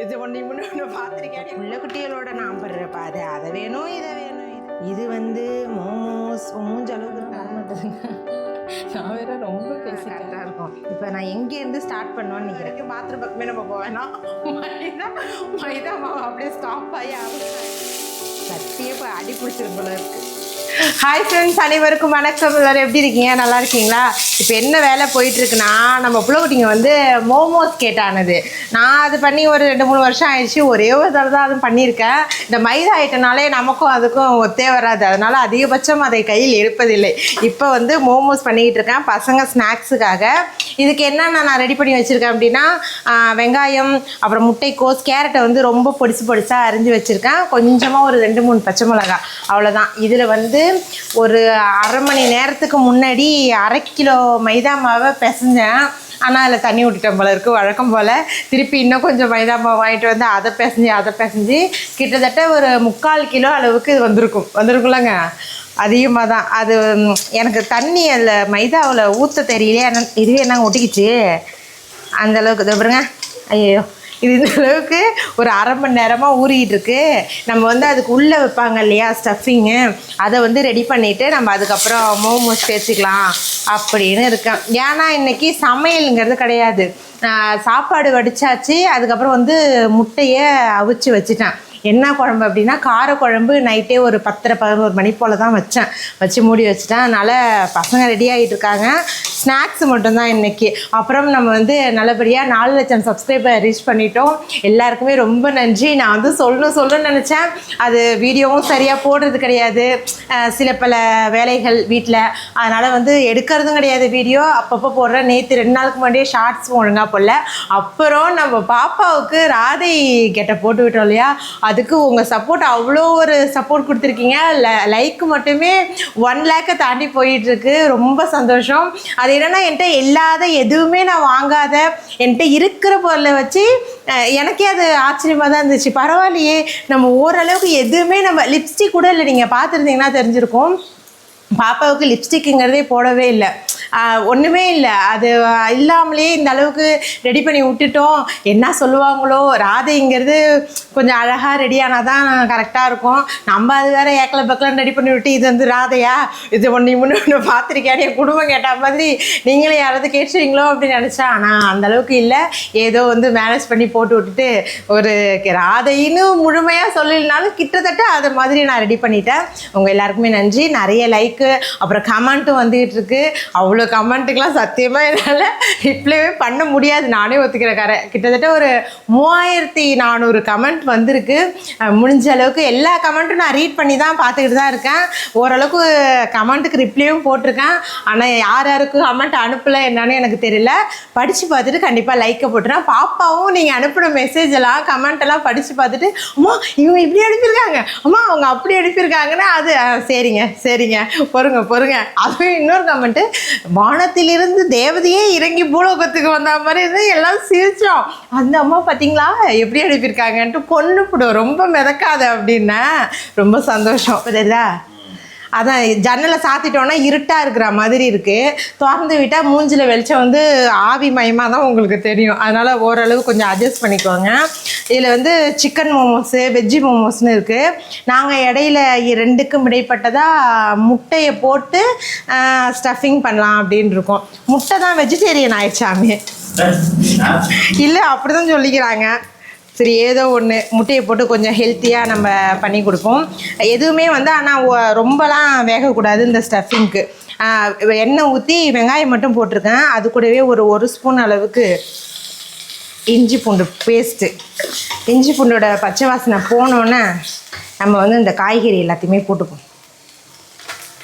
இது ஒன்று முன்னு பார்த்துருக்கேன் உள்ள குட்டிகளோட நான் படுற பாது அதை வேணும் இதை வேணும் இது- இது வந்து மோமோஸ் மூஞ்ச அளவுக்கு தான் வர மாட்டேதுங்க நான் வேற ரொம்ப பேசிட்டேன். கரெக்டாக இருக்கும். இப்போ நான் எங்கேருந்து ஸ்டார்ட் பண்ணுவேன்னு நினைக்கிறேன். பாத்ரூம் பக்கமே நம்ம போவேனா? மைதா மைதா மாவு அப்படியே ஸ்டாப் ஆகி சத்தியே இப்போ அடி பிடிச்சிரும் போல இருக்கு. ஹாய் ஃப்ரெண்ட்ஸ் அனைவருக்கும் வணக்கம். எல்லாரும் எப்படி இருக்கீங்க? நல்லா இருக்கீங்களா? இப்போ என்ன வேலை போயிட்டு இருக்குன்னா நம்ம பிள்ளைக்குட்டிங்க வந்து மோமோஸ் கேட்டானது. நான் அது பண்ணி ஒரு ரெண்டு மூணு வருஷம் ஆயிடுச்சு ஒரே ஒரு தடவை தான் அதுவும் பண்ணியிருக்கேன். இந்த மைதா ஆயிட்டனாலே நமக்கும் அதுக்கும் ஒத்தே வராது. அதனால அதிகபட்சம் அதை கையில் எடுப்பதில்லை. இப்போ வந்து மோமோஸ் பண்ணிக்கிட்டு இருக்கேன். பசங்க ஸ்நாக்ஸுக்காக. இதுக்கு என்னென்ன நான் ரெடி பண்ணி வச்சுருக்கேன் அப்படின்னா வெங்காயம் அப்புறம் முட்டைக்கோஸ் கேரட்டை வந்து ரொம்ப பொடிசு பொடிசாக அரிஞ்சு வச்சுருக்கேன். கொஞ்சமாக ஒரு ரெண்டு மூணு பச்சை மிளகாய். அவ்வளோதான் இதில் வந்து ஒரு அரை மணி நேரத்துக்கு முன்னாடி அரை கிலோ மைதா மாவை பிசைஞ்சேன். ஆனால் அதில் தண்ணி விட்டுட்டேன் போல இருக்குது வழக்கம் போல் திருப்பி இன்னும் கொஞ்சம் மைதா மாவு வாங்கிட்டு வந்து அதை பிசைஞ்சு அதை பிசைஞ்சு கிட்டத்தட்ட ஒரு முக்கால் கிலோ அளவுக்கு இது வந்திருக்கும். வந்திருக்குல்லங்க அதிகமாக தான். அது எனக்கு தண்ணி அதில் மைதாவில் ஊற்ற தெரியலையே. என்ன இதுவே என்னங்க ஒட்டிக்கிச்சு? அந்தளவுக்கு இது பாருங்க. ஐயோ இது இந்த அளவுக்கு ஒரு அரை மணி நேரமாக ஊறிக்கிட்டு இருக்கு. நம்ம வந்து அதுக்கு உள்ளே வைப்பாங்க இல்லையா ஸ்டஃபிங்கு அதை வந்து ரெடி பண்ணிவிட்டு நம்ம அதுக்கப்புறம் மோமோஸ் பேசிக்கலாம் அப்படின்னு இருக்கேன். ஏன்னா இன்றைக்கி சமையலுங்கிறது கிடையாது. சாப்பாடு வடிச்சாச்சு அதுக்கப்புறம் வந்து முட்டையை அவிச்சு வச்சுட்டேன். என்ன குழம்பு அப்படின்னா கார குழம்பு நைட்டே ஒரு பத்தரை பதினோரு மணி போல் தான் வச்சேன். வச்சு மூடி வச்சுட்டேன். அதனால் பசங்க ரெடி ஆகிட்டு இருக்காங்க. ஸ்நாக்ஸ் மட்டும்தான் இன்றைக்கி அப்புறம் நம்ம வந்து நல்லபடியாக நாலு லட்சம் சப்ஸ்கிரைபர் ரீச் பண்ணிட்டோம். எல்லாருக்குமே ரொம்ப நன்றி. நான் வந்து சொல்லணும் சொல்லணும்னு நினச்சேன். அது வீடியோவும் சரியாக போடுறது கிடையாது. சில பல வேலைகள் வீட்டில் அதனால் வந்து எடுக்கிறதும் கிடையாது வீடியோ அப்பப்போ போடுறேன் நேற்று ரெண்டு நாளுக்கு முன்னாடியே ஷார்ட்ஸ் ஒழுங்காக போடல. அப்புறம் நம்ம பாப்பாவுக்கு ராதை கெட்ட போட்டு விட்டோம் இல்லையா? அது அதுக்கு உங்கள் சப்போர்ட் அவ்வளோ ஒரு சப்போர்ட் கொடுத்துருக்கீங்க. லைக் மட்டுமே ஒன் லேக்கை தாண்டி போயிட்டுருக்கு. ரொம்ப சந்தோஷம். அது என்னன்னா என்கிட்ட இல்லாத எதுவுமே நான் வாங்காத என்கிட்ட இருக்கிற பொருளை வச்சு எனக்கே அது ஆச்சரியமாக தான் இருந்துச்சு. பரவாயில்லையே. நம்ம ஓரளவுக்கு எதுவுமே நம்ம லிப்ஸ்டிக் கூட இல்லை நீங்கள் பார்த்துருந்தீங்கன்னா தெரிஞ்சிருக்கும். பாப்பாவுக்கு லிப்ஸ்டிக்குங்கிறதே போடவே இல்லை. ஒன்றுமே இல்லை. அது இல்லாமலே இந்த அளவுக்கு ரெடி பண்ணி விட்டுட்டோம். என்ன சொல்லுவாங்களோ ராதைங்கிறது கொஞ்சம் அழகாக ரெடி ஆனால் தான் கரெக்டாக இருக்கும். நம்ம அது வேற ஏக்கல பக்கலாம் ரெடி பண்ணி விட்டு இது வந்து ராதையா? இது ஒன்று முன்னே ஒன்று பார்த்துருக்கேன் என் குடும்பம் கேட்ட மாதிரி நீங்களே யாராவது கேட்டுருவீங்களோ அப்படின்னு நினச்சா ஆனால் அந்த அளவுக்கு இல்லை. ஏதோ வந்து மேனேஜ் பண்ணி போட்டு விட்டுட்டு ஒரு ராதைன்னு முழுமையாக சொல்லலைனாலும் கிட்டத்தட்ட அதை மாதிரி நான் ரெடி பண்ணிட்டேன். உங்கள் எல்லாருக்குமே நன்றி. நிறைய லைக் லைக்கு அப்புறம் கமெண்ட்டும் வந்துகிட்டு இருக்கு அவ்வளோ கமெண்ட்டுக்கெலாம் சத்தியமாக என்னால் ரிப்ளைவே பண்ண முடியாது. நானே ஒத்துக்கிறேன். கரை கிட்டத்தட்ட ஒரு மூவாயிரத்தி நானூறு கமெண்ட் வந்திருக்கு. முடிஞ்ச அளவுக்கு எல்லா கமெண்ட்டும் நான் ரீட் பண்ணி தான் பார்த்துக்கிட்டு தான் இருக்கேன். ஓரளவுக்கு கமெண்ட்டுக்கு ரிப்ளையும் போட்டிருக்கேன். ஆனால் யார் யாருக்கு கமெண்ட் அனுப்பலை என்னன்னு எனக்கு தெரியல. படித்து பார்த்துட்டு கண்டிப்பாக லைக்கை போட்டுறேன். பாப்பாவும் நீங்கள் அனுப்பின மெசேஜ் எல்லாம் கமெண்ட் எல்லாம் படித்து பார்த்துட்டு அம்மா இவங்க இப்படி அனுப்பியிருக்காங்க. அம்மா அவங்க அப்படி அனுப்பியிருக்காங்கன்னா அது சரிங்க சரிங்க. பொறுங்க பொறுங்க. அதுவும் இன்னொரு கமெண்ட்டு வானத்திலிருந்து தேவதையே இறங்கி பூலோகத்துக்கு வந்த மாதிரி இருந்து எல்லாம் சிரிச்சோம். அந்த அம்மா பார்த்தீங்களா எப்படி அனுப்பியிருக்காங்கன்ட்டு பொண்ணு போடும் ரொம்ப மிதக்காத அப்படின்னா ரொம்ப சந்தோஷம். புரியுதா? அதான் ஜன்னலை சாத்திட்டோன்னா இருட்டாக இருக்கிற மாதிரி இருக்குது திறந்து விட்டால் மூஞ்சில் வெளிச்சம் வந்து ஆவி மயமாக தான் உங்களுக்கு தெரியும். அதனால் ஓரளவு கொஞ்சம் அட்ஜஸ்ட் பண்ணிக்கோங்க. இதில் வந்து சிக்கன் மோமோஸு வெஜ்ஜி மோமோஸ்னு இருக்குது நாங்கள் இடையில ரெண்டுக்கும் இடைப்பட்டதாக முட்டையை போட்டு ஸ்டஃபிங் பண்ணலாம் அப்படின்னு இருக்கோம். முட்டை தான் வெஜிடேரியன் ஆயிடுச்சாமே? இல்லை அப்படி தான் சொல்லிக்கிறாங்க. சரி ஏதோ ஒன்று முட்டையை போட்டு கொஞ்சம் ஹெல்த்தியாக நம்ம பண்ணி கொடுப்போம். எதுவுமே வந்து ஆனால் ரொம்பலாம் வேகக்கூடாது இந்த ஸ்டஃபிங்க்கு எண்ணெய் ஊற்றி வெங்காயம் மட்டும் போட்டிருக்கேன். அது கூடவே ஒரு ஒரு ஸ்பூன் அளவுக்கு இஞ்சி பூண்டு பேஸ்ட்டு இஞ்சி பூண்டோட பச்சை வாசனை போனோன்னே நம்ம வந்து இந்த காய்கறி எல்லாத்தையுமே போட்டுப்போம்.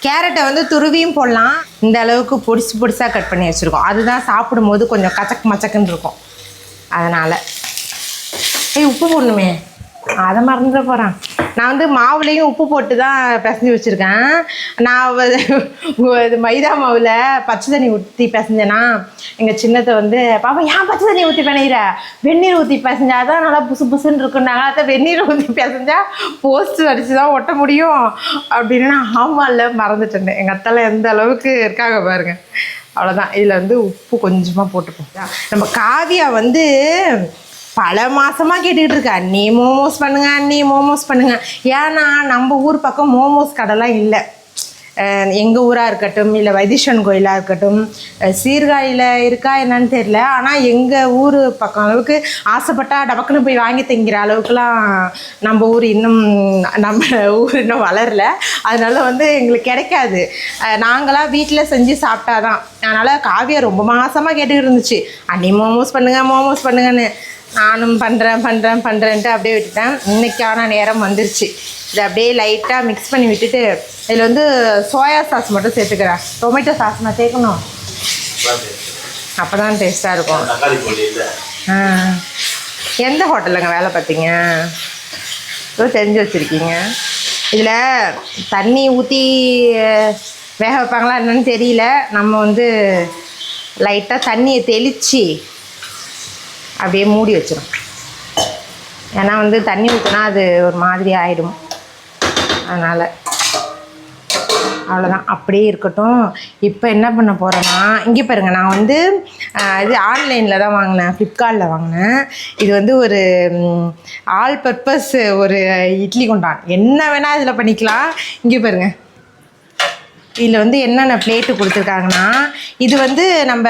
கேரட்டை வந்து துருவியும் போடலாம். இந்த அளவுக்கு பொடிசு பொடிசாக கட் பண்ணி வச்சுருக்கோம். அதுதான் சாப்பிடும்போது கொஞ்சம் கச்சக் மச்சக்குன்னு இருக்கும். அதனால். ஏய் உப்பு போடணுமே. அதை மறந்துட போகிறான் நான் வந்து மாவுலேயும் உப்பு போட்டு தான் பிசைஞ்சு வச்சுருக்கேன். நான் இது மைதா மாவில் பச்சை தண்ணி ஊற்றி பிசைஞ்சேனா எங்கள் சின்னத்தை வந்து பாப்பா ஏன் பச்சை தண்ணி ஊற்றி பிணையிற வெந்நீர் ஊற்றி பிசைஞ்சா தான் நல்லா புசு புசுன்னு இருக்குன்னாங்க அதை வெந்நீர் ஊற்றி பிசைஞ்சா போஸ்ட் அடித்து தான் ஒட்ட முடியும். அப்படின்னு நான் ஆமாம்ல மறந்துட்டேன் எங்கள் அத்தால எந்த அளவுக்கு இருக்காங்க பாருங்க. அவ்வளோதான் இதில் வந்து உப்பு கொஞ்சமாக போட்டுப்போம் நம்ம காவியா வந்து பல மாசமா கேட்டுக்கிட்டு இருக்கா நீ மோமோஸ் பண்ணுங்க நீ மோமோஸ் பண்ணுங்க. ஏன்னா நம்ம ஊர் பக்கம் மோமோஸ் கடைலாம் இல்லை. எங்கள் ஊராக இருக்கட்டும் இல்லை வைத்தீஸ்வரன் கோயிலாக இருக்கட்டும் சீர்காழியில் இருக்கா என்னன்னு தெரில ஆனால் எங்கள் ஊர் பக்கம் அளவுக்கு ஆசைப்பட்டா டபக்குன்னு போய் வாங்கி தங்கிற அளவுக்குலாம் நம்ம ஊர் இன்னும் நம்ம ஊர் இன்னும் வளரல. அதனால வந்து எங்களுக்கு கிடைக்காது. நாங்களாம் வீட்டில் செஞ்சு சாப்பிட்டாதான். அதனால் காவியா ரொம்ப மாசமாக கேட்டுக்கிட்டு இருந்துச்சு. அன்னி மோமோஸ் பண்ணுங்கள் மோமோஸ் பண்ணுங்கன்னு. நானும் பண்ணுறேன் பண்ணுறேன் பண்ணுறேன்ட்டு அப்படியே விட்டுட்டேன். இன்னைக்கான நேரம் வந்துருச்சு. இதை அப்படியே லைட்டாக மிக்ஸ் பண்ணி விட்டுட்டு இதில் வந்து சோயா சாஸ் மட்டும் சேர்த்துக்கிறேன். டொமேட்டோ சாஸ் நான் சேர்க்கணும். அப்போ தான் டேஸ்ட்டாக இருக்கும். எந்த ஹோட்டலுங்க வேலை பார்த்தீங்க? ஏதோ தெரிஞ்சு வச்சுருக்கீங்க. இதில் தண்ணி ஊற்றி வேக வைப்பாங்களா என்னன்னு தெரியல. நம்ம வந்து லைட்டாக தண்ணியை தெளித்து அப்படியே மூடி வச்சிடும் ஏன்னா வந்து தண்ணி ஊற்றினா அது ஒரு மாதிரி ஆகிடும் அதனால் அவ்வளோதான் அப்படியே இருக்கட்டும். இப்போ என்ன பண்ண போகிறேன்னா இங்கே பாருங்க நான் வந்து இது ஆன்லைனில் தான் வாங்கினேன் ஃப்ளிப்கார்ட்டில் வாங்கினேன். இது வந்து ஒரு ஆல் பர்பஸ் ஒரு இட்லி குண்டான். என்ன வேணால் இதில் பண்ணிக்கலாம். இங்கே பாருங்க. இதில் வந்து என்னென்ன பிளேட்டு கொடுத்துருக்காங்கன்னா இது வந்து நம்ம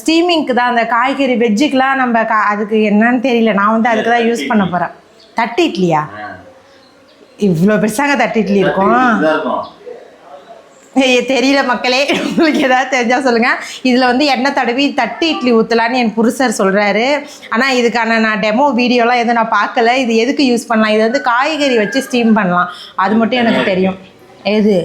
ஸ்டீமிங்க்கு தான் அந்த காய்கறி வெஜ்ஜுக்கெலாம் நம்ம கா அதுக்கு என்னன்னு தெரியல. நான் வந்து அதுக்கு தான் யூஸ் பண்ண போகிறேன் தட்டு இட்லியா? இவ்வளோ பெருசாங்க தட்டு இட்லி இருக்கும். தெரியல மக்களே. உங்களுக்கு ஏதாவது தெரிஞ்சால் சொல்லுங்கள் இதில் வந்து எண்ணெய் தடவி தட்டு இட்லி ஊற்றலான்னு என் புருஷர் சொல்கிறாரு ஆனால் இதுக்கான நான் டெமோ வீடியோலாம் எதுவும் நான் பார்க்கல. இது எதுக்கு யூஸ் பண்ணலாம்? இது வந்து காய்கறி வச்சு ஸ்டீம் பண்ணலாம். அது மட்டும் எனக்கு தெரியும். எது?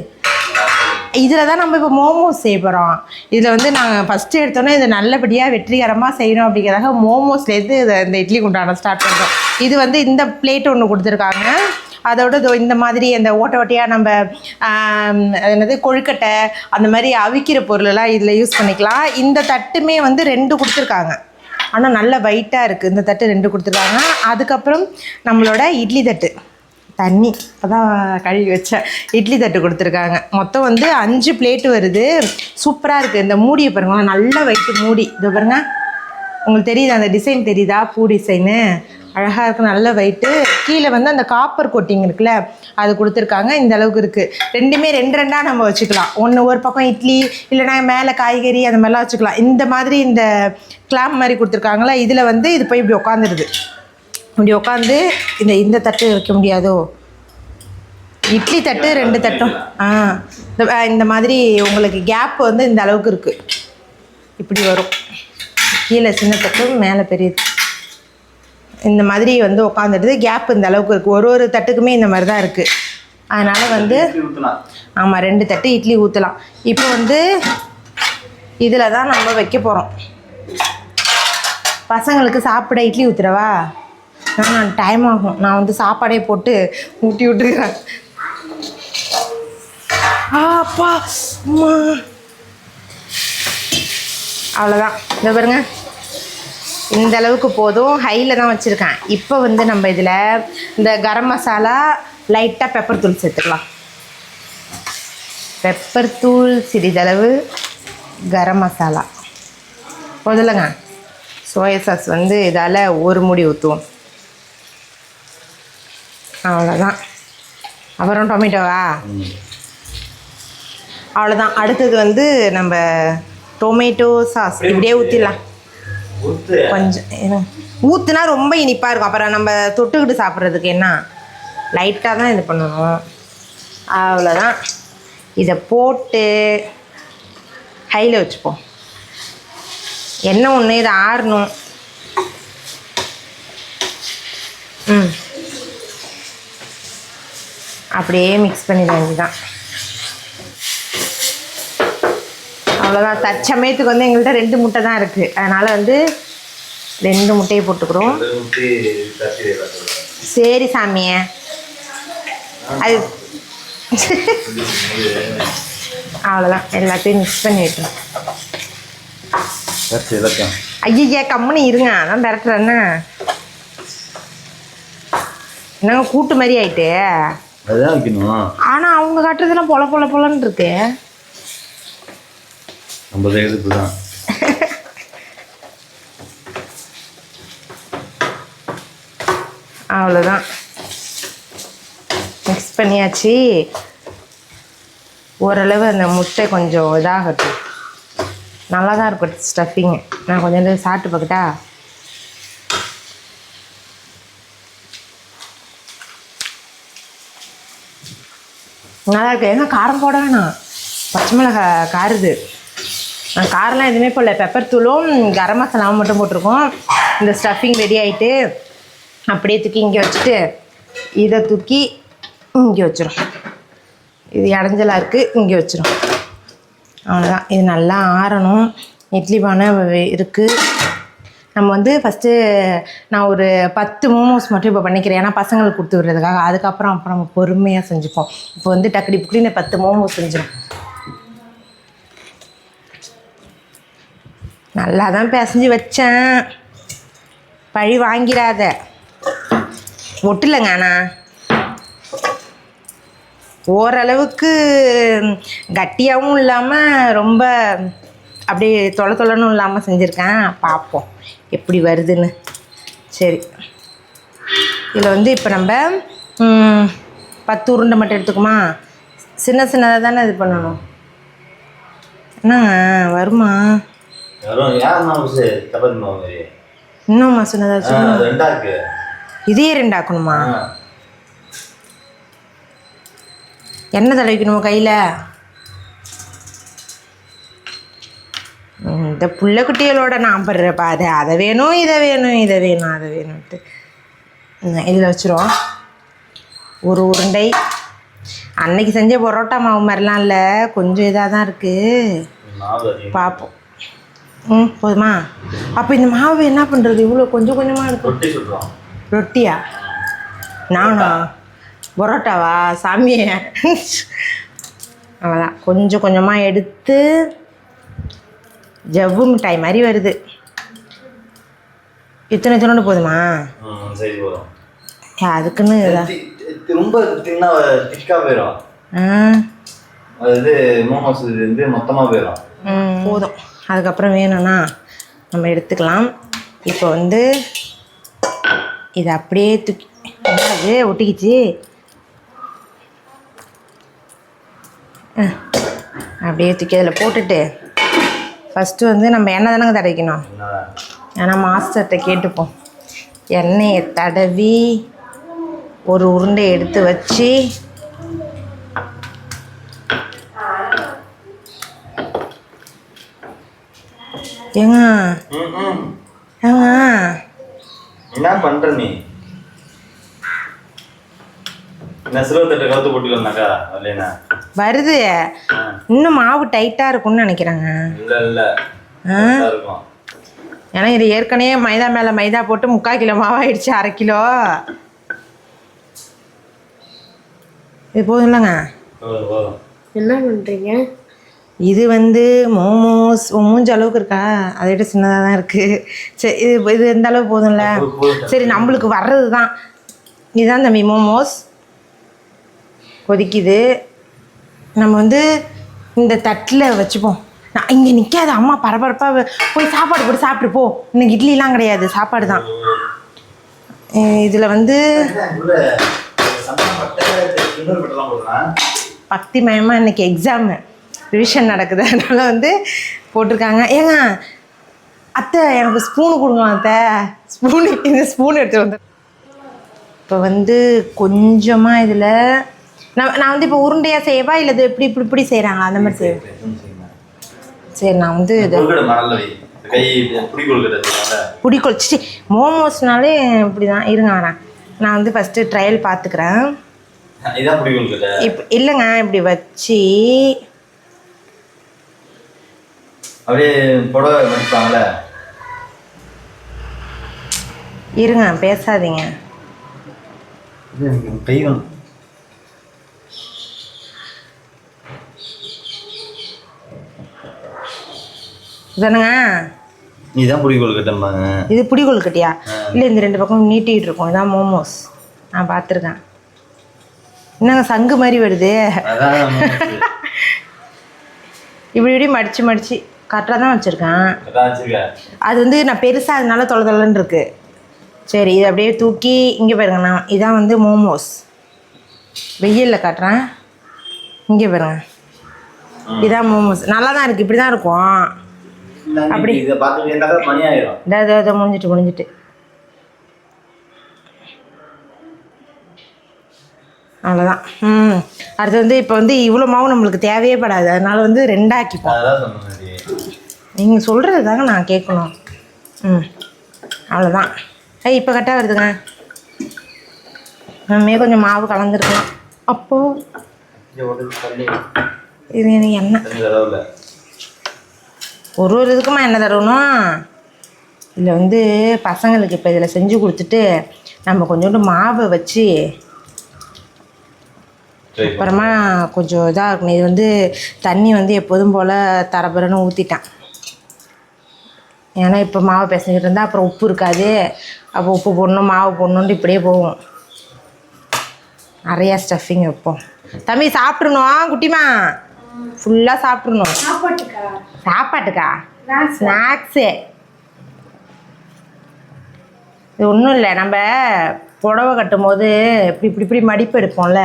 இதில் தான் நம்ம இப்போ மோமோஸ் செய்ய போகிறோம் இதில் வந்து நாங்கள் ஃபஸ்ட்டு எடுத்தோன்னே இதை நல்லபடியாக வெற்றிகரமாக செய்யணும் அப்படிங்கிறதாக மோமோஸ்லேருந்து இதை இந்த இட்லி குண்டான ஸ்டார்ட் பண்ணுறோம் இது வந்து இந்த பிளேட் ஒன்று கொடுத்துருக்காங்க. அதோட இந்த மாதிரி அந்த ஓட்ட ஓட்டையாக நம்ம அது என்னது கொழுக்கட்டை அந்த மாதிரி அவிக்கிற பொருளெல்லாம் இதில் யூஸ் பண்ணிக்கலாம். இந்த தட்டுமே வந்து ரெண்டு கொடுத்துருக்காங்க. ஆனால் நல்ல வெயிட்டாக இருக்குது இந்த தட்டு ரெண்டு கொடுத்துருக்காங்க. அதுக்கப்புறம் நம்மளோட இட்லி தட்டு. தண்ணி. அதான் கழுவி வச்சேன் இட்லி தட்டு கொடுத்துருக்காங்க. மொத்தம் வந்து அஞ்சு பிளேட்டு வருது. சூப்பராக இருக்குது இந்த மூடியை பாருங்க. நல்ல வெயிட்டு மூடி. இது பாருங்க. உங்களுக்கு தெரியுது? அந்த டிசைன் தெரியுதா? பூ டிசைனு அழகாக இருக்குது நல்ல வெயிட்டு கீழே வந்து அந்த காப்பர் கோட்டிங் இருக்குல்ல அது கொடுத்துருக்காங்க. இந்த அளவுக்கு இருக்குது ரெண்டுமே ரெண்டு ரெண்டாக நம்ம வச்சுக்கலாம். ஒன்று ஒரு பக்கம் இட்லி இல்லைனா மேலே காய்கறி அந்த மாதிரிலாம் வச்சுக்கலாம். இந்த மாதிரி இந்த கிளாம் மாதிரி கொடுத்துருக்காங்களா? இதில் வந்து இது போய் இப்படி உட்காந்துருது இப்படி உட்காந்து இந்த இந்த தட்டு வைக்க முடியாதோ? இட்லி தட்டு ரெண்டு தட்டும். ஆ இந்த மாதிரி உங்களுக்கு கேப் வந்து இந்த அளவுக்கு இருக்குது இப்படி வரும். கீழே சின்ன தட்டும் மேலே பெரியது. இந்த மாதிரி வந்து உட்காந்துடுது கேப் இந்த அளவுக்கு இருக்குது ஒரு ஒரு தட்டுக்குமே இந்த மாதிரி தான் இருக்குது அதனால் வந்து ஆமாம் ரெண்டு தட்டு இட்லி ஊற்றலாம் இப்போ வந்து இதில் தான் நம்ம வைக்க போகிறோம் பசங்களுக்கு சாப்பிட இட்லி ஊற்றுறவா நான் டைம் ஆகும். நான் வந்து சாப்பாடே போட்டு ஊட்டி விட்டுருக்கேன் ஆ, அப்பா அம்மா. அவ்வளோதான் இந்த பாருங்க. இந்த அளவுக்கு போதும். ஹையில் தான் வச்சுருக்கேன். இப்போ வந்து நம்ம இதில் இந்த கரம் மசாலா லைட்டாக பெப்பர் தூள் சேர்த்துக்கலாம். பெப்பர் தூள் சிறிதளவு கரம் மசாலா. முதல்லங்க. சோயா சாஸ் வந்து இதால் ஒரு மூடி ஊற்றுவோம் அவ்வளோதான் அப்புறம் டொமேட்டோவா? அவ்வளோதான் அடுத்தது வந்து நம்ம டொமேட்டோ சாஸ். இப்படியே ஊற்றிடலாம் ஊற்று கொஞ்சம். ஊத்துனா ரொம்ப இனிப்பாக இருக்கும். அப்புறம் நம்ம தொட்டுக்கிட்டு சாப்பிட்றதுக்கு என்ன? லைட்டாக தான் இது பண்ணணும். அவ்வளோதான் இதை போட்டு ஹையில் வச்சுப்போம். என்ன ஒன்று இதை ஆறணும். ம். அப்படியே மிக்ஸ் பண்ணிட வேண்டியதான் அவ்வளோதான் தற்சமயத்துக்கு வந்து எங்கள்கிட்ட ரெண்டு முட்டை தான் இருக்குது அதனால் வந்து ரெண்டு முட்டையை போட்டுக்கிறோம். சரி சாமியே. அது அவ்வளோதான் எல்லாத்தையும் மிக்ஸ் பண்ணி எல்லாத்தையும் ஐயா கம்முன்னு இருங்க. அதான் மிரட்டுறேன்னு என்னங்க கூட்டு மாதிரி ஆயிட்டு. அதுதான் வைக்கணும்? ஆனால் அவங்க காட்டுறதெல்லாம் பொல பொல பொலன்னு இருக்கு. நம்ம இதுக்கு தான் அவ்வளோதான் மிக்ஸ் பண்ணியாச்சு. ஓரளவு அந்த முட்டை கொஞ்சம் இதாகட்டும். நல்லா தான் இருக்கும் ஸ்டஃபிங்கு நான் கொஞ்சம் சாப்பிட்டு பார்க்கட்டா? நல்லா இருக்கு. ஏன்னா காரம் போட வேணாம். பச்சை மிளகா காருது. நான் காரெலாம் எதுவுமே போடல. பெப்பர் தூளும் கரம் மசாலாவும் மட்டும் போட்டிருக்கோம். இந்த ஸ்டஃபிங் ரெடி ஆகிட்டு அப்படியே தூக்கி இங்கே வச்சுட்டு இதை தூக்கி இங்கே வச்சிடும் இது இடைஞ்சலாக இருக்குது இங்கே வச்சிடும் அவ்வளோதான் இது நல்லா ஆறணும். இட்லி பானை இருக்குது நம்ம வந்து ஃபஸ்ட்டு நான் ஒரு பத்து மோமோஸ் மட்டும் இப்போ பண்ணிக்கிறேன். ஏன்னா பசங்களுக்கு கொடுத்து விடுறதுக்காக. அதுக்கப்புறம் அப்புறம் நம்ம பொறுமையாக செஞ்சுப்போம். இப்போ வந்து டக்குடி புக்குடின்னு பத்து மோமோஸ் செஞ்சிடும் நல்லா தான் பிசைஞ்சு வச்சேன். பழி வாங்கிடாத. ஒட்டில்லைங்க அண்ணா ஓரளவுக்கு கட்டியாகவும் இல்லாமல் ரொம்ப அப்படியே தொலை தொலைன்னு இல்லாமல் செஞ்சுருக்கேன். பார்ப்போம் எப்படி வருதுன்னு. சரி. இதில் வந்து இப்போ நம்ம பத்து உருண்டை மட்டும் எடுத்துக்குமா? சின்ன சின்னதாக தானே இது பண்ணணும். என்னங்க வருமா? இன்னும்மா சின்னதாக இதே ரெண்டாக்கணுமா. எண்ணெய் தடவிக்கணுமா கையில்? இந்த புள்ள குட்டிகளோட நான் படுறப்ப அதை அதை வேணும் இதை வேணும் இதை வேணும் அதை வேணும்ட்டு. இதில் வச்சுருவோம். ஒரு உருண்டை. அன்னைக்கு செஞ்ச பரோட்டா மாவு மாதிரிலாம் இல்லை. கொஞ்சம் இதாக தான் இருக்குது பார்ப்போம் ம் போதுமா? அப்போ இந்த மாவு என்ன பண்ணுறது இவ்வளோ கொஞ்சம் கொஞ்சமாக இருக்கும். ரொட்டியா? நானா? பரோட்டாவா? சாமியே. அவ்வளோதான். கொஞ்சம் கொஞ்சமாக எடுத்து ஜவ்வு மிட்டாய் மாதிரி வருது. இத்தனை இத்தனோண்டு போதுமா? சரி அதுக்குன்னு ரொம்ப தின்னா திக்கா போயிடும் அது மோமோஸ் வந்து மொத்தமா போயிடும் போதும். அதுக்கப்புறம் வேணும்னா நம்ம எடுத்துக்கலாம். இப்போ வந்து இதை அப்படியே தூக்கி அது ஒட்டிக்கிச்சு? அப்படியே தூக்கி அதில் போட்டுட்டு ஃபஸ்ட்டு வந்து நம்ம எண்ணெய் தானங்க தடவிக்கணும். ஏன்னா மாஸ்டர்கிட்ட கேட்டுப்போம். எண்ணெயை தடவி ஒரு உருண்டை எடுத்து வச்சு ஏங்க. ஏங்க? என்ன பண்ற நீ? வருது. இன்னும் மாவு டைட்டாக இருக்கும்னு நினைக்கிறேங்க. இல்ல இல்ல ஆ? கரெக்டா இருக்கும். ஏன்னா இது ஏற்கனவே மைதா மேலே மைதா போட்டு முக்கால் கிலோ மாவாயிடுச்சு அரை கிலோ. இது போதும்லங்க போதும் போதும். என்ன பண்ணுறீங்க இது வந்து மோமோஸ் மூஞ்ச அளவுக்கு இருக்கா? அதை விட சின்னதாக தான் இருக்குது சரி இது இது எந்த அளவு போதும்ல? போதும், போதும். சரி நம்மளுக்கு வர்றது தான். இதுதான் தம்பி மோமோஸ். கொதிக்குது. நம்ம வந்து இந்த தட்டில் வச்சுப்போம் நான் இங்கே நிற்காத அம்மா பரபரப்பாக போய் சாப்பாடு போட்டு சாப்பிட்டு போ. இன்னைக்கு இட்லிலாம் கிடையாது சாப்பாடு தான். இதில் வந்து பக்தி மயமாக இன்னைக்கு எக்ஸாமு ரிவிஷன் நடக்குது. அதனால் வந்து போட்டிருக்காங்க. ஏங்க அத்தை எனக்கு ஸ்பூனு கொடுங்க அத்தை? ஸ்பூனு இந்த ஸ்பூன் எடுத்து வந்து இப்போ வந்து கொஞ்சமாக இதில் நான் நான் வந்து இப்போ உருண்டையாக செய்யவா? இல்லை இது இப்படி இப்படி இப்படி செய்கிறாங்க அந்த மாதிரி செய்ய சரி நான் வந்து இது கொள்கடை மணல்ல வை கை புடி கொள்கடை செய்வாங்கல்ல. புடி கொளிச்சு மோமோஸ்னாலே இப்படி தான் இருங்க வரேன். நான் வந்து ஃபஸ்ட்டு ட்ரையல் பார்த்துக்கிறேன் இப்போ இல்லைங்க இப்படி வச்சு. அப்படியே புடவை இருங்க பேசாதீங்க. இது எனக்கு கை வேணும் தானுங்க நீ தான் புடி கொள்கட்டைம்பாங்க இது புடி கொழுக்கட்டியா இல்லை இந்த ரெண்டு பக்கம் நீட்டிகிட்டு இருக்கும். இதான் மோமோஸ். நான் பார்த்துருக்கேன் என்னங்க சங்கு மாதிரி வருது. இப்படி இப்படி மடித்து மடித்து கரெக்டாக தான் வச்சுருக்கேன். அது வந்து நான் பெருசாக அதனால தொலை தொலைன்னு இருக்கு. சரி இதை அப்படியே தூக்கி இங்கே பாருங்க நான் இதான் வந்து மோமோஸ். வெயிலில் காட்டுறேன். இங்கே பாருங்க. இதான் மோமோஸ். நல்லா தான் இருக்குது இப்படி தான் இருக்கும். அப்படி. இதை பார்த்துட்டு இருந்தாக்கா மணி ஆயிரும் இதை இதை முடிஞ்சிட்டு முடிஞ்சிட்டு. அவ்வளோதான் ம். அடுத்து வந்து இப்போ வந்து இவ்வளோ மாவு நம்மளுக்கு தேவையே படாது. அதனால வந்து ரெண்டாக்கிப்போம். நீங்கள் சொல்கிறது தாங்க நான் கேட்கணும். ம். அவ்வளோதான் ஏய் இப்போ கரெக்டாக வருதுங்க. நம்மே கொஞ்சம் மாவு கலந்துருக்கலாம் அப்போது இது எனக்கு தடவை ஒரு ஒரு இதுக்குமா என்ன தரணும் இதில் வந்து பசங்களுக்கு இப்போ இதில் செஞ்சு கொடுத்துட்டு நம்ம கொஞ்சோண்டு மாவை வச்சு அப்புறமா கொஞ்சம் இதாக இருக்கணும். இது வந்து தண்ணி வந்து எப்போதும் போல் தரபரன்னு ஊற்றிட்டேன் ஏன்னா இப்போ மாவு பிசைஞ்சிட்டு இருந்தால் அப்புறம் உப்பு இருக்காது. அப்போ உப்பு போடணும் மாவு போடணுன்ட்டு இப்படியே போகும். நிறையா ஸ்டஃபிங் வைப்போம். தம்பி சாப்பிட்றணும் குட்டிமா ஃபுல்லாக சாப்பிட்றணும் சாப்பாட்டுக்கா? ஸ்நாக்ஸு இது ஒன்றும் இல்லை. நம்ம புடவை கட்டும் போது இப்படி இப்படி இப்படி மடிப்பு எடுப்போம்ல.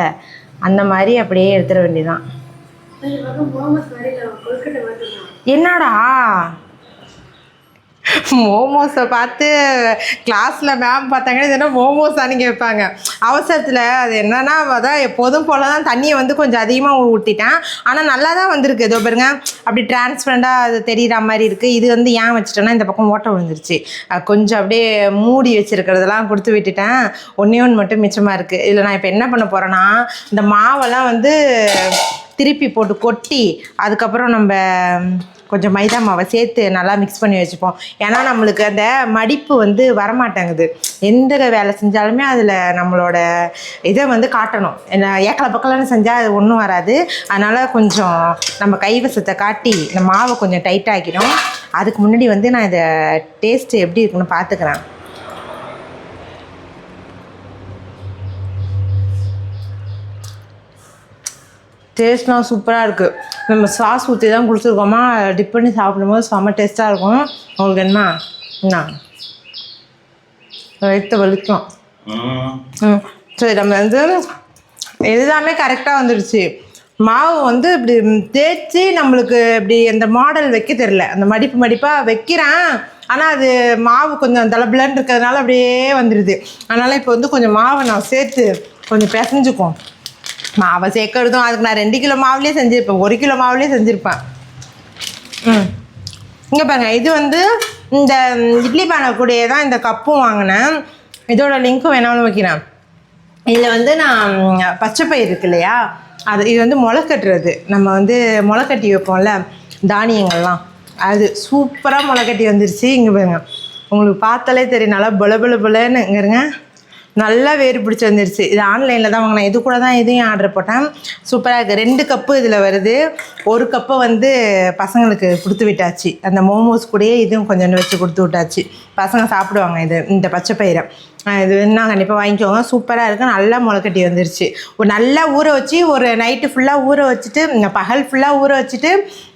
அந்த மாதிரி அப்படியே எடுத்துட வேண்டியதான் என்னடா? மோமோஸை பார்த்து கிளாஸில் மேம் பார்த்தாங்கன்னா இது என்ன மோமோஸான்னு கேட்பாங்க. அவசரத்தில் அது என்னன்னா அதான் எப்போதும் போல தான் தண்ணியை வந்து கொஞ்சம் அதிகமாக ஊற்றிட்டேன் ஆனால் நல்லா தான் வந்திருக்கு. இதோ பாருங்க அப்படி டிரான்ஸ்பரண்டாக அது தெரிகிற மாதிரி இருக்குது இது வந்து ஏன் வச்சுட்டேன்னா இந்த பக்கம் ஓட்டம் விழுந்துருச்சு. கொஞ்சம் அப்படியே மூடி வச்சுருக்கிறதெல்லாம் கொடுத்து விட்டுட்டேன். ஒன்றே ஒன்று மட்டும் மிச்சமாக இருக்குது இதில் நான் இப்போ என்ன பண்ண போகிறேன்னா இந்த மாவெல்லாம் வந்து திருப்பி போட்டு கொட்டி அதுக்கப்புறம் நம்ம கொஞ்சம் மைதா மாவை சேர்த்து நல்லா மிக்ஸ் பண்ணி வச்சுப்போம். ஏன்னா நம்மளுக்கு அந்த மடிப்பு வந்து வரமாட்டேங்குது. எந்த வேலை செஞ்சாலுமே அதில் நம்மளோட இதை வந்து காட்டணும். என்ன ஏக்கலை பக்கலன்னு செஞ்சால் அது ஒன்றும் வராது. அதனால் கொஞ்சம் நம்ம கைவசத்தை காட்டி இந்த மாவை கொஞ்சம் டைட் ஆக்கிடும். அதுக்கு முன்னாடி வந்து நான் இதை டேஸ்ட்டு எப்படி இருக்குன்னு பார்த்துக்கிறேன். டேஸ்ட்லாம் சூப்பராக இருக்குது நம்ம சாஸ் ஊற்றி தான் கொடுத்துருக்கோமா டிப் பண்ணி சாப்பிடும்போது செம்ம டேஸ்ட்டாக இருக்கும். உங்களுக்கு என்ன? என்ன? வயிற்று வலிக்கும். சரி நம்ம வந்து எல்லாமே கரெக்டாக வந்துடுச்சு. மாவு வந்து இப்படி தேய்ச்சி நம்மளுக்கு இப்படி அந்த மாடல் வைக்க தெரில அந்த மடிப்பு மடிப்பாக வைக்கிறேன். ஆனால் அது மாவு கொஞ்சம் தளபலன்னு இருக்கிறதுனால அப்படியே வந்துடுது. அதனால் இப்போ வந்து கொஞ்சம் மாவை நான் சேர்த்து கொஞ்சம் பிசைஞ்சுக்குவோம். மாவை சேர்க்கறதும் அதுக்கு நான் ரெண்டு கிலோ மாவுலேயே செஞ்சுருப்பேன். ஒரு கிலோ மாவுலேயே செஞ்சுருப்பேன். ம். இங்கே பாருங்க இது வந்து இந்த இட்லி பானை கூடயே தான் இந்த கப்பும் வாங்கினேன். இதோட லிங்க்கும் வேணாலும் வைக்கிறேன் இதில் வந்து நான் பச்சைப்பயிர் இருக்கு இல்லையா? அது இது வந்து முளை கட்டுறது. நம்ம வந்து முளை கட்டி வைப்போம்ல தானியங்கள்லாம். அது சூப்பராக முளை கட்டி வந்துருச்சு. இங்கே பாருங்க. உங்களுக்கு பார்த்தாலே தெரியும். நல்லா பொல பொல பொலன்னு. இங்கே இருங்க. நல்லா வேறு பிடிச்சி வந்துருச்சு. இது ஆன்லைனில் தான் வாங்கினேன். இது கூட தான் இதையும் ஆர்டர் போட்டேன். சூப்பராக இருக்குது ரெண்டு கப்பு இதில் வருது. ஒரு கப்பை வந்து பசங்களுக்கு கொடுத்து விட்டாச்சு. அந்த மோமோஸ் கூடயே இதுவும் கொஞ்சோண்டு வச்சு கொடுத்து விட்டாச்சு. பசங்க சாப்பிடுவாங்க இது இந்த பச்சை பயிரை. இது வேணா கண்டிப்பாக வாங்கிக்கோங்க. சூப்பராக இருக்குது நல்லா முளைக்கட்டி வந்துருச்சு. ஒரு நல்லா ஊற வச்சு ஒரு நைட்டு ஃபுல்லாக ஊற வச்சுட்டு பகல் ஃபுல்லாக ஊற வச்சுட்டு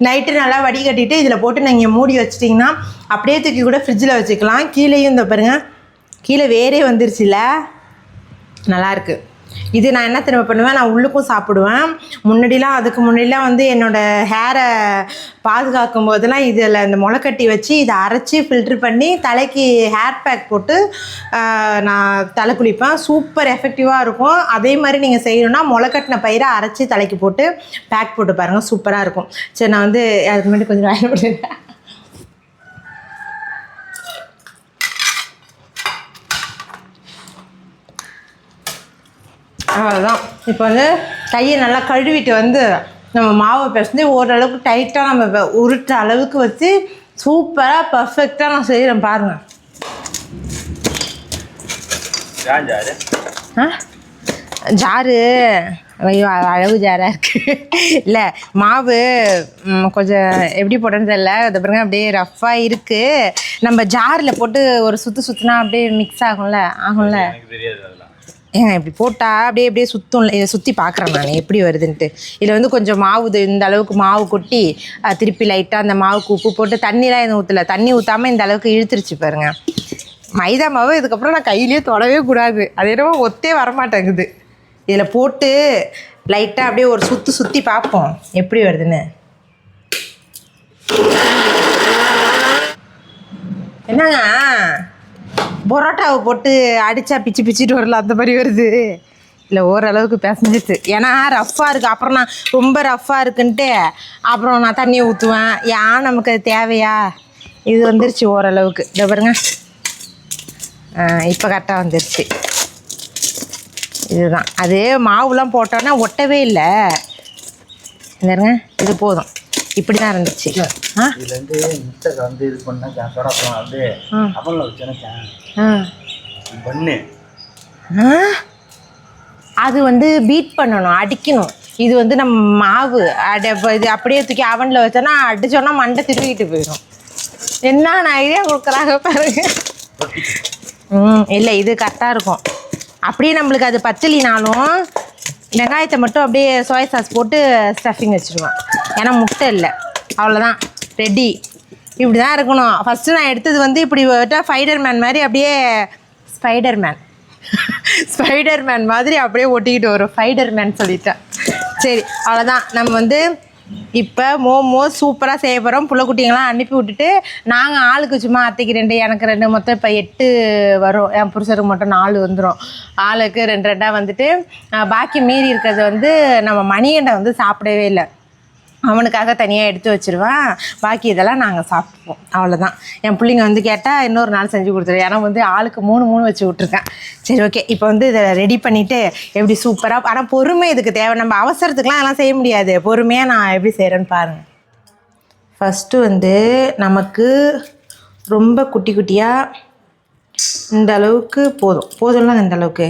நைட்டு நல்லா வடிகட்டிட்டு இதில் போட்டு நீங்கள் மூடி வச்சிட்டிங்கன்னா அப்படியே தூக்கி கூட ஃப்ரிட்ஜில் வச்சுக்கலாம். கீழேயும் இந்த பாருங்கள் கீழே வேறே வந்துருச்சுல நல்லாயிருக்கு இது நான் என்ன திரும்ப பண்ணுவேன்? நான் உள்ளுக்கும் சாப்பிடுவேன். முன்னாடிலாம் அதுக்கு முன்னாடிலாம் வந்து என்னோடய ஹேரை பாதுகாக்கும் போதெல்லாம் இதில் இந்த முளைக்கட்டி வச்சு இதை அரைச்சி ஃபில்ட்ரு பண்ணி தலைக்கு ஹேர் பேக் போட்டு நான் தலை குளிப்பேன். சூப்பர் எஃபெக்டிவாக இருக்கும். அதே மாதிரி நீங்கள் செய்யணும்னா முளைக்கட்டின பயிரை அரைச்சி தலைக்கு போட்டு பேக் போட்டு பாருங்கள் சூப்பராக இருக்கும். சரி நான் வந்து அதுக்கு முன்னாடி கொஞ்சம் வேலை பண்ணுறேன் அவ்வளோதான் இப்போ வந்து கையை நல்லா கழுவிட்டு வந்து நம்ம மாவை பிசைஞ்சு ஓரளவுக்கு டைட்டாக நம்ம உருட்டுற அளவுக்கு வச்சு சூப்பராக பர்ஃபெக்டாக நான் செய்கிறேன் பாருங்கள் ஜாரு? ஆ? ஜாரு. ஐயோ அளவு ஜாராக இருக்குது இல்லை மாவு கொஞ்சம் எப்படி போட்டேன்னு தெரியல. அது பாருங்க அப்படியே ரஃப்பாக இருக்குது நம்ம ஜாரில் போட்டு ஒரு சுற்று சுற்றுனா அப்படியே மிக்ஸ் ஆகும்ல ஆகும்ல? ஏங்க இப்படி போட்டால் அப்படியே அப்படியே சுற்றும் இதை சுற்றி பார்க்குறேன் நான் எப்படி வருதுன்ட்டு. இதில் வந்து கொஞ்சம் மாவு இந்த அளவுக்கு மாவு கொட்டி திருப்பி லைட்டாக அந்த மாவுக்கு உப்பு போட்டு தண்ணிலாம் எதுவும் ஊற்றல தண்ணி ஊற்றாமல் இந்த அளவுக்கு இழுத்துருச்சு பாருங்க. மைதா மாவு இதுக்கப்புறம் நான் கையிலேயே தொடவே கூடாது. அது என்னமோ ஒத்தே வரமாட்டேங்குது. இதில் போட்டு லைட்டாக அப்படியே ஒரு சுற்றி சுற்றி பார்ப்போம் எப்படி வருதுன்னு. என்னங்க? பரோட்டாவை போட்டு அடித்தா பிச்சு பிச்சுட்டு வரல அந்த மாதிரி வருது. இல்லை ஓரளவுக்கு பிசைஞ்சிச்சு ஏன்னா ரஃப்பாக இருக்குது அப்புறம் நான் ரொம்ப ரஃப்பாக இருக்குன்ட்டு அப்புறம் நான் தண்ணியை ஊற்றுவேன் ஏன் நமக்கு அது தேவையா? இது வந்துருச்சு ஓரளவுக்கு. இதை பாருங்க. இப்போ கரெக்டாக வந்துருச்சு. இதுதான். அது மாவுலாம் போட்டோன்னா ஒட்டவே இல்லை. பாருங்க. இது போதும். இப்படி தான் இருந்துச்சு ஆ? பண்ணா? அது வந்து பீட் பண்ணணும் அடிக்கணும். இது வந்து நம்ம மாவு. அட இது அப்படியே தூக்கி அவனில் வச்சோன்னா அடிச்சோன்னா மண்டை திருவிக்கிட்டு போயிடும். என்ன நான் ஐடியா கொடுக்குறாங்க பாருங்க. ம் இல்லை இது கரெக்டாக இருக்கும். அப்படியே நம்மளுக்கு அது பச்சலினாலும் வெங்காயத்தை மட்டும் அப்படியே சோயா சாஸ் போட்டு ஸ்டஃபிங் வச்சுருவேன் ஏன்னா முட்டை இல்லை. அவ்வளோதான் ரெடி இப்படி தான் இருக்கணும். ஃபஸ்ட்டு நான் எடுத்தது வந்து இப்படி ஃபைடர் மேன் மாதிரி அப்படியே ஸ்பைடர் மேன் ஸ்பைடர் மேன் மாதிரி அப்படியே ஒட்டிக்கிட்டு வரும். ஃபைடர் மேன் சொல்லிட்டேன். சரி அவ்வளோதான் நம்ம வந்து இப்போ மோமோ சூப்பராக செய்ய போகிறோம் புள்ளக்குட்டிங்களாம் அனுப்பி விட்டுட்டு நாங்கள் ஆளுக்கு சும்மா அத்தைக்கு ரெண்டு எனக்கு ரெண்டு மொத்தம் இப்போ எட்டு வரும். என் புருஷருக்கு மட்டும் நாலு வந்துடும் ஆளுக்கு ரெண்டு ரெண்டாக வந்துட்டு பாக்கி மீறி இருக்கிறது வந்து நம்ம மணிகண்டை வந்து சாப்பிடவே இல்லை. அவனுக்காக தனியாக எடுத்து வச்சுருவேன் பாக்கி இதெல்லாம் நாங்கள் சாப்பிடுவோம் அவ்வளோதான் என் பிள்ளைங்க வந்து கேட்டால் இன்னொரு நாள் செஞ்சு கொடுத்துருவேன் ஏன்னா வந்து ஆளுக்கு மூணு மூணு வச்சு விட்ருக்கேன் சரி ஓகே இப்போ வந்து இதை ரெடி பண்ணிவிட்டு எப்படி சூப்பராக ஆனால் பொறுமை இதுக்கு தேவை? நம்ம அவசரத்துக்குலாம் அதெல்லாம் செய்ய முடியாது. பொறுமையாக நான் எப்படி செய்கிறேன்னு பாருங்கள் ஃபஸ்ட்டு வந்து நமக்கு ரொம்ப குட்டி குட்டியாக இந்த அளவுக்கு போதும். போதும்ல இந்த அளவுக்கு?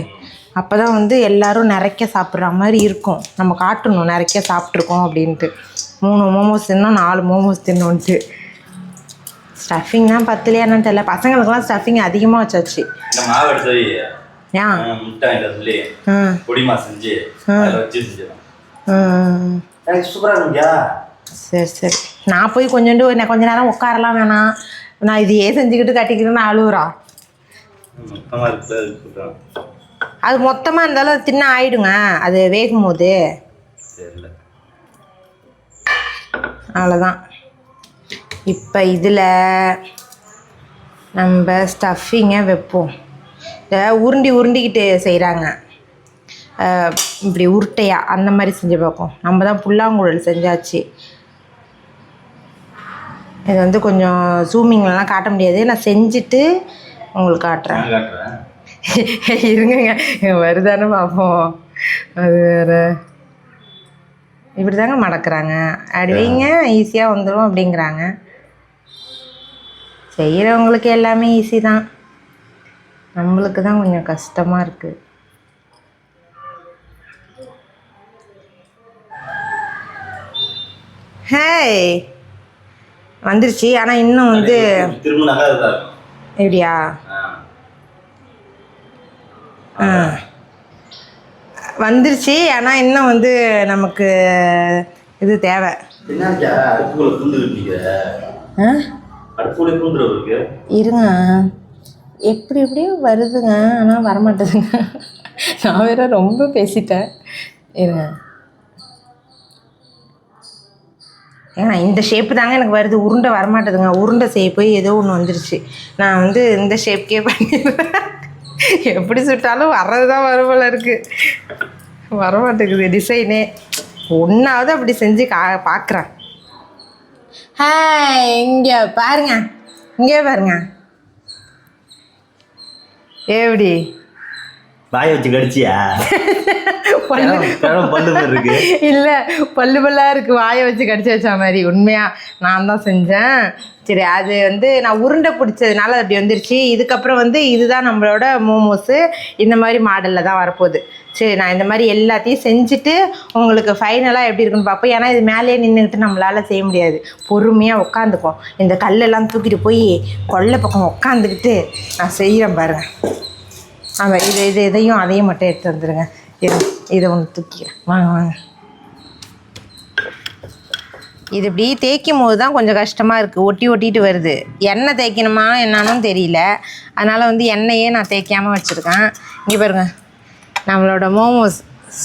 அப்போ தான் வந்து எல்லோரும் நிறைக்க சாப்பிட்ற மாதிரி இருக்கும். நம்ம காட்டணும் நிறைக்க சாப்பிட்ருக்கோம் அப்படின்ட்டு. மூணு மோமோஸ் தின்னோம் நாலு மோமோஸ் தின்னோன்ட்டு ஸ்டஃபிங் தான் பத்துலையா என்னன்னு தெரியல. பசங்களுக்குலாம் ஸ்டஃபிங் அதிகமாக வச்சாச்சு. சரி சரி. நான் போய் கொஞ்சோண்டு நான் கொஞ்ச நேரம் உட்காரலாம் வேணாம் நான் இதையே செஞ்சுக்கிட்டு கட்டிக்கிறேன்னு இருக்குது அது மொத்தமாக இருந்தாலும் தின்ன ஆயிடுங்க. அது வேகும் போது அவ்வளோதான் இப்போ இதில் நம்ம ஸ்டஃபிங்கை வைப்போம். இதை உருண்டி உருண்டிக்கிட்டு செய்கிறாங்க இப்படி உருட்டையாக அந்த மாதிரி செஞ்சு பார்ப்போம். நம்ம தான் புல்லாங்குழல் செஞ்சாச்சு. இது வந்து கொஞ்சம் ஜூமிங்லலாம் காட்ட முடியாது. நான் செஞ்சுட்டு உங்களுக்கு காட்டுறேன். இருங்கங்க வருதானே பார்ப்போம். அது வேற. இப்படி தாங்க மடக்குறாங்க அப்படி வைங்க ஈஸியாக வந்துடும் அப்படிங்கிறாங்க. செய்கிறவங்களுக்கு எல்லாமே ஈஸி தான். நம்மளுக்கு தான் கொஞ்சம் கஷ்டமாக இருக்குது ஹேய் வந்துருச்சு. ஆனால் இன்னும் வந்து எப்படியா? ஆ. வந்துருச்சு. ஆனால் இன்னும் வந்து நமக்கு இது தேவை. இருங்க. எப்படி எப்படியோ வருதுங்க. ஆனால் வரமாட்டேதுங்க. நான் வேற ரொம்ப பேசிட்டேன். இருங்க. ஏன்னா இந்த ஷேப்பு தாங்க எனக்கு வருது. உருண்டை வரமாட்டேதுங்க. உருண்டை ஷேப்பு ஏதோ ஒன்று வந்துருச்சு. நான் வந்து இந்த ஷேப்கே பண்ணிடுறேன். எப்படி சுட்டாலும் வர்றது தான் வரும் போல இருக்கு. வரமாட்டேங்குது டிசைனே ஒன்றாவது அப்படி செஞ்சு கா பார்க்குறேன் ஹாய் இங்கே பாருங்க. இங்கே பாருங்க. எப்படி? வாயை வச்சு கடிச்சியா? இல்லை பல்லு பல்லா இருக்கு. வாயை வச்சு கடிச்சு வச்ச மாதிரி. உண்மையா நான் தான் செஞ்சேன். சரி அது வந்து நான் உருண்டை பிடிச்சதுனால அப்படி வந்துருச்சு. இதுக்கப்புறம் வந்து இதுதான் நம்மளோட மோமோஸு இந்த மாதிரி மாடலில் தான் வரப்போகுது. சரி நான் இந்த மாதிரி எல்லாத்தையும் செஞ்சுட்டு உங்களுக்கு ஃபைனலாக எப்படி இருக்குன்னு பார்ப்போம். ஏன்னா இது மேலேயே நின்றுக்கிட்டு நம்மளால் செய்ய முடியாது. பொறுமையாக உட்காந்துக்கும் இந்த கல்லெல்லாம் தூக்கிட்டு போய் கொல்லை பக்கம் உட்காந்துக்கிட்டு நான் செய்கிறேன் பாருங்கள் ஆமாம் இது இது இதையும் அதையும் மட்டும் எடுத்து வந்துடுங்க இது இதை ஒன்று தூக்கிறேன் வாங்க வாங்க. இது இப்படி தேய்க்கும் போது தான் கொஞ்சம் கஷ்டமாக இருக்குது ஒட்டி ஒட்டிட்டு வருது. எண்ணெய் தேய்க்கணுமா என்னான்னு தெரியல. அதனால் வந்து எண்ணெயே நான் தேய்க்காமல் வச்சுருக்கேன். இங்கே பாருங்க. நம்மளோட மோமோஸ்.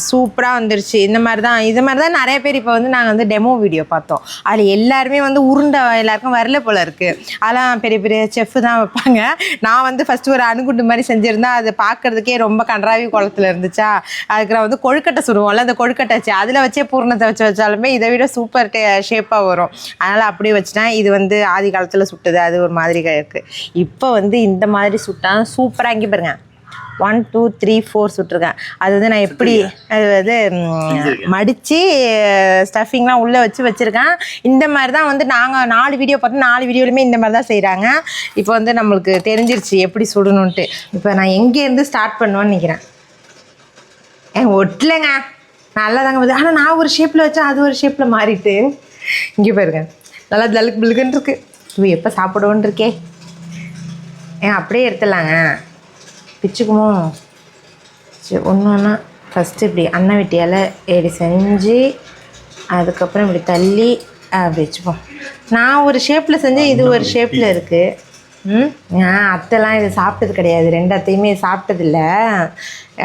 சூப்பராக வந்துருச்சு. இந்த மாதிரி தான் இது மாதிரி தான் நிறைய பேர் இப்போ வந்து நாங்கள் வந்து டெமோ வீடியோ பார்த்தோம். அதில் எல்லாருமே வந்து உருண்டை எல்லாருக்கும் வரல போல இருக்குது அதெல்லாம் பெரிய பெரிய செஃப்பு தான் வைப்பாங்க. நான் வந்து ஃபஸ்ட்டு ஒரு அணுகுண்டு மாதிரி செஞ்சுருந்தா அது பார்க்கறதுக்கே ரொம்ப கன்றாவி குளத்துல இருந்துச்சா? அதுக்கு வந்து கொழுக்கட்டை சுடுவோம்ல அந்த கொழுக்கட்டை வச்சு அதில் வச்சே பூர்ணத்தை வச்சு வச்சாலுமே இதை விட சூப்பர் டே ஷேப்பாக வரும். அதனால் அப்படியே வச்சுட்டேன் இது வந்து ஆதி காலத்தில் சுட்டது. அது ஒரு மாதிரி இருக்குது இப்போ வந்து இந்த மாதிரி சுட்டா சூப்பராக இங்கே பாருங்கள் ஒன் டூ த்ரீ ஃபோர் சுட்டிருக்கேன். அது வந்து நான் எப்படி அது வந்து மடித்து ஸ்டஃபிங்லாம் உள்ளே வச்சு வச்சுருக்கேன். இந்த மாதிரி தான் வந்து நாங்கள் நாலு வீடியோ பார்த்தோம் நாலு வீடியோலையுமே இந்த மாதிரி தான் செய்கிறாங்க இப்போ வந்து நம்மளுக்கு தெரிஞ்சிருச்சு எப்படி சுடணுன்ட்டு இப்போ நான் எங்கேருந்து ஸ்டார்ட் பண்ணுவேன்னு நினைக்கிறேன். ஏன் ஒட்டலைங்க. நல்லா தாங்க வருது ஆனால் நான் ஒரு ஷேப்பில் வச்சா அது ஒரு ஷேப்பில் மாறிட்டு. இங்கே பாருங்க. நல்லா ஜலுக்கு பிளுக்குன்னு இருக்கு. இவ எப்போ சாப்பிடுவோன்னு இருக்கே. ஏன் அப்படியே எடுத்துடலாங்க. பிச்சுக்குமோ சரி ஒன்று ஒன்றா ஃபஸ்ட்டு இப்படி அன்ன வெட்டியால் இப்படி செஞ்சு அதுக்கப்புறம் இப்படி தள்ளி அப்படி வச்சுப்போம். நான் ஒரு ஷேப்பில் செஞ்சேன் இது ஒரு ஷேப்பில் இருக்குது ம்? நான் அத்தைலாம் இது சாப்பிட்டது கிடையாது. ரெண்டு அத்தையுமே சாப்பிட்டதில்ல.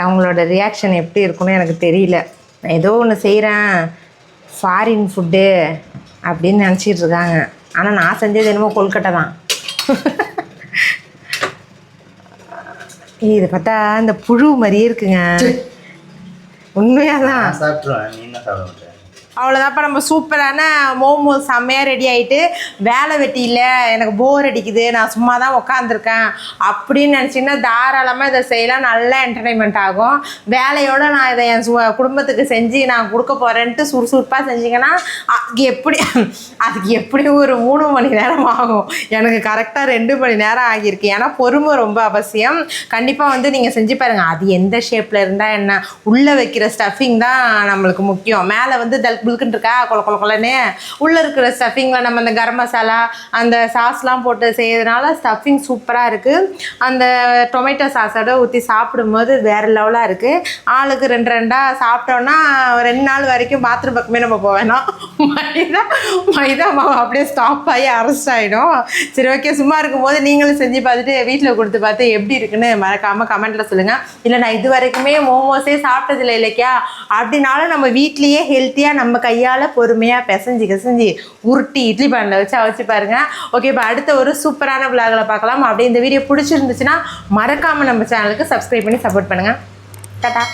அவங்களோட ரியாக்ஷன் எப்படி இருக்குன்னு எனக்கு தெரியல. ஏதோ ஒன்று செய்கிறேன் ஃபாரின் ஃபுட்டு அப்படின்னு நினச்சிட்டு இருக்காங்க. ஆனால் நான் செஞ்சது என்னமோ கொல்கட்டை தான். இது பார்த்தா இந்த புழு மாதிரியே இருக்குங்க. உண்மையாக தான் சாப்பிட்ருவேன் நீ என்ன சாப்பிட அவ்வளோதான்ப்பா நம்ம சூப்பரான மோமோஸ் செம்மையாக ரெடி ஆகிட்டு வேலை வெட்டி இல்லை எனக்கு போர் அடிக்குது நான் சும்மா தான் உட்காந்துருக்கேன் அப்படின்னு நினச்சிங்கன்னா தாராளமாக இதை செய்யலாம். நல்லா என்டர்டைன்மெண்ட் ஆகும். வேலையோடு நான் இதை என் சு குடும்பத்துக்கு செஞ்சு நான் கொடுக்க போகிறேன்ட்டு சுறுசுறுப்பாக செஞ்சிங்கன்னா அதுக்கு எப்படி அதுக்கு எப்படி ஒரு மூணு மணி நேரம் ஆகும்? எனக்கு கரெக்டாக ரெண்டு மணி நேரம் ஆகியிருக்கு. ஏன்னா பொறுமை ரொம்ப அவசியம். கண்டிப்பாக வந்து நீங்கள் செஞ்சு பாருங்கள் அது எந்த ஷேப்பில் இருந்தால் என்ன? உள்ளே வைக்கிற ஸ்டஃபிங் தான் நம்மளுக்கு முக்கியம். மேலே வந்து தல் புல்குன்னு இருக்கா கொல கொல கொலன்னு. உள்ளே இருக்கிற ஸ்டஃபிங்கில் நம்ம அந்த கரம் மசாலா அந்த சாஸ்லாம் போட்டு செய்யறதுனால ஸ்டஃபிங் சூப்பராக இருக்குது அந்த டொமேட்டோ சாஸோட ஊற்றி சாப்பிடும்போது வேறு லெவலாக இருக்குது ஆளுக்கு ரெண்டு ரெண்டாக சாப்பிட்டோன்னா ரெண்டு நாள் வரைக்கும் பாத்ரூம் பக்கமே நம்ம போக வேணாம். மைதா மைதா மாவு அப்படியே ஸ்டாப் ஆகி அரெஸ்ட் ஆகிடும் சரி ஓகே சும்மா இருக்கும்போது நீங்களும் செஞ்சு பார்த்துட்டு வீட்டில் கொடுத்து பார்த்து எப்படி இருக்குன்னு மறக்காமல் கமெண்ட்டில் சொல்லுங்கள் இல்லை நான் இது வரைக்குமே மோமோஸே சாப்பிட்டதில்லை இல்லைக்கா அப்படின்னாலும் நம்ம வீட்லேயே ஹெல்த்தியாக நம்ம நம்ம கையால் பொறுமையாக பிசைஞ்சு பிசைஞ்சு உருட்டி இட்லி பானில் வச்சு அவிச்சு பாருங்க. ஓகே இப்போ அடுத்த ஒரு சூப்பரான விளாகில் பார்க்கலாம். அப்படியே இந்த வீடியோ பிடிச்சிருந்துச்சுன்னா மறக்காமல் நம்ம சேனலுக்கு சப்ஸ்கிரைப் பண்ணி சப்போர்ட் பண்ணுங்கள் டாட்டா